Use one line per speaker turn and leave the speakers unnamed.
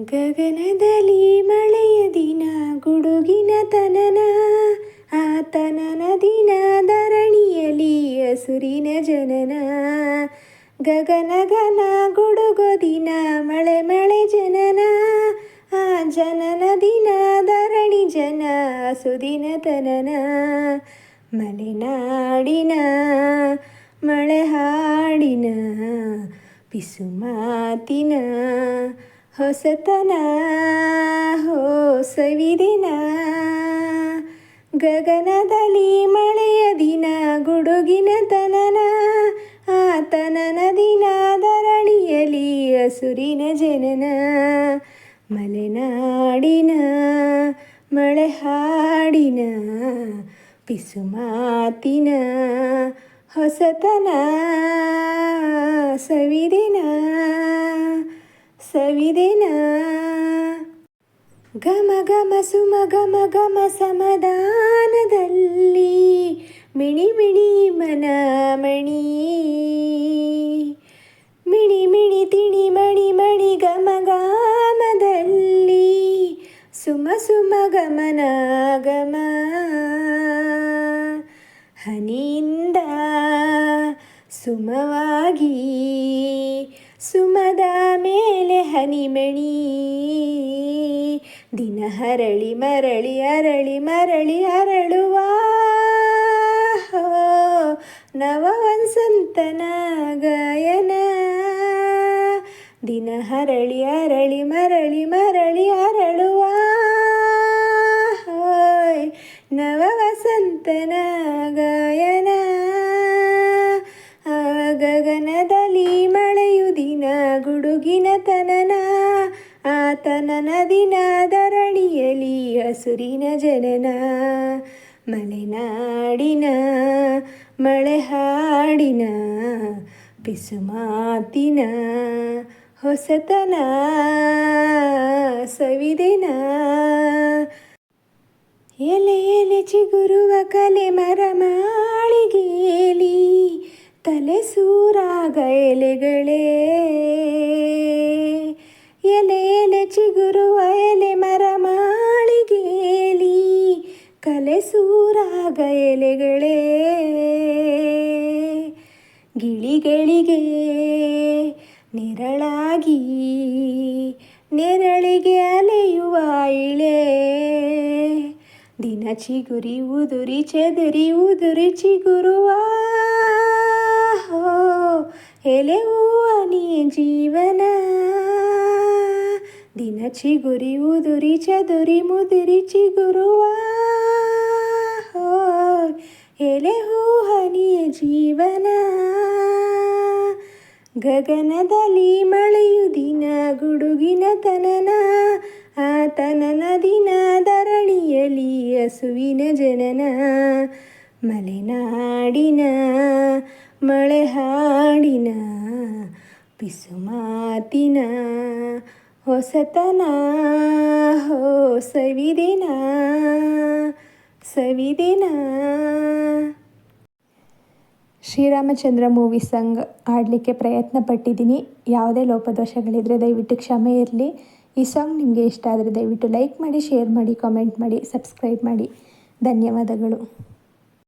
ಗಗನದಲ್ಲಿ ಮಳೆಯ ದಿನ, ಗುಡುಗಿನ ತನನ ಆತನನ ದಿನ ಧರಣಿಯಲಿ ಹಸುರಿನ ಜನನ. ಗಗನ ಗನ ಗುಡುಗೋ ದಿನ, ಮಳೆ ಮಳೆ ಜನನ, ಆ ಜನನ ದಿನ, ಧರಣಿ ಜನ ಸುದಿನ ತನನ. ಮಲೆನಾಡಿನ ಮಳೆ ಹಾಡಿನ ಪಿಸು ಮಾತಿನ ಹೊಸತನ ಹೊಸವಿದಿನ ಗಗನದಲ್ಲಿ ಮಳೆಯ ದಿನ, ಗುಡುಗಿನ ತನನ ಆತನನ ದಿನ ಧರಣಿಯಲಿ ಹಸುರಿನ ಜನನ, ಮಲೆನಾಡಿನ ಮಳೆ ಹಾಡಿನ, ಪಿಸು ಮಾತಿನ ಹೊಸತನ ಸವಿದಿನ ಸವಿದಿನ? ಗಮ ಗಮ ಸುಮ ಗಮ ಗಮ ಸಮದಾನದಲ್ಲಿ ಮಿಣಿ ಮಿಣಿ ಮನ ಮಣಿ. ಮಿಣಿ ಮಿಣಿ ತಿಣಿ ಮಣಿ ಮಣಿ ಗಮ ಗಾಮದಲ್ಲಿ ಸುಮ ಸುಮ ಗಮನ ಗಮ ಹನಿಯಿಂದ ಸುಮವಾಗಿ ಸುಮದ ಮೇಲೆ ಹನಿಮಣಿ. ದಿನ ಹರಳಿ ಮರಳಿ, ಅರಳಿ ಮರಳಿ ಅರಳುವ. ನವವಂಸಂತನ ನವ ವಸಂತನ ಗಾಯನ. ದಿನ ಹರಳಿ, ಅರಳಿ ಮರಳಿ ಮರಳಿ ಅರಳುವ. ನವ ವಸಂತನ ಆತನನ ದಿನ ಧರಣಿಯಲಿ ಹಸುರಿನ ಜನನ ಮಲೆನಾಡಿನ ಮಳೆ ಹಾಡಿನ ಪಿಸು ಮಾತಿನ ಹೊಸತನ, ಸವಿದಿನ. ಎಲೆ ಎಲೆ ಚಿಗುರುವ ಕಲೆ ಮರ ಮಾಳಿಗೆಯಲ್ಲಿ ತಲೆ ಸೂರಾಗ ಎಲೆಗಳೇ. ಎಲೆ ಎಲೆ ಚಿಗುರುವ ಎಲೆ ಮರ ಮಾಳಿಗೆಯಲ್ಲಿ ಕಲೆ ಸೂರಾಗ ಎಲೆಗಳೇ. ಗಿಳಿಗಳಿಗೆ ನೆರಳಾಗಿ, ನೆರಳಿಗೆ ಅಲೆಯುವ ಇಳೆ. ದಿನ ಚಿಗುರಿ ಉದುರಿ ಚೆದುರಿ ಉದುರಿ ಚಿಗುರುವ ಎಲೆ ಹೂವನಿ ಜೀವನ ದಿನ ಚಿಗುರಿ ಉದುರಿ ಚದುರಿ ಮುದುರಿ ಚಿಗುರುವ. ಎಲೆ ಹೂಹನಿಯ ಜೀವನ. ಗಗನದಲ್ಲಿ ಮಳೆಯು ದಿನ, ಗುಡುಗಿನ ತನನ. ಆತನನ ದಿನ ಧರಣಿಯಲಿ ಹಸುವಿನ ಜನನ. ಮಲೆನಾಡಿನ ಮಳೆ ಹಾಡಿನ ಪಿಸು ಮಾತಿನ ಹೊಸತನ ಹೋ ಸವಿದಿನ? ಸವಿದಿನ ಶ್ರೀರಾಮಚಂದ್ರ ಮೂವಿ ಸಾಂಗ್ ಹಾಡಲಿಕ್ಕೆ ಪ್ರಯತ್ನ ಪಟ್ಟಿದ್ದೀನಿ ಯಾವುದೇ ಲೋಪದೋಷಗಳಿದ್ದರೆ ದಯವಿಟ್ಟು ಕ್ಷಮೆ ಇರಲಿ. ಈ ಸಾಂಗ್ ನಿಮಗೆ ಇಷ್ಟ ಆದರೆ ದಯವಿಟ್ಟು ಲೈಕ್ ಮಾಡಿ, ಶೇರ್ ಮಾಡಿ, ಕಾಮೆಂಟ್ ಮಾಡಿ, ಸಬ್ಸ್ಕ್ರೈಬ್ ಮಾಡಿ. ಧನ್ಯವಾದಗಳು.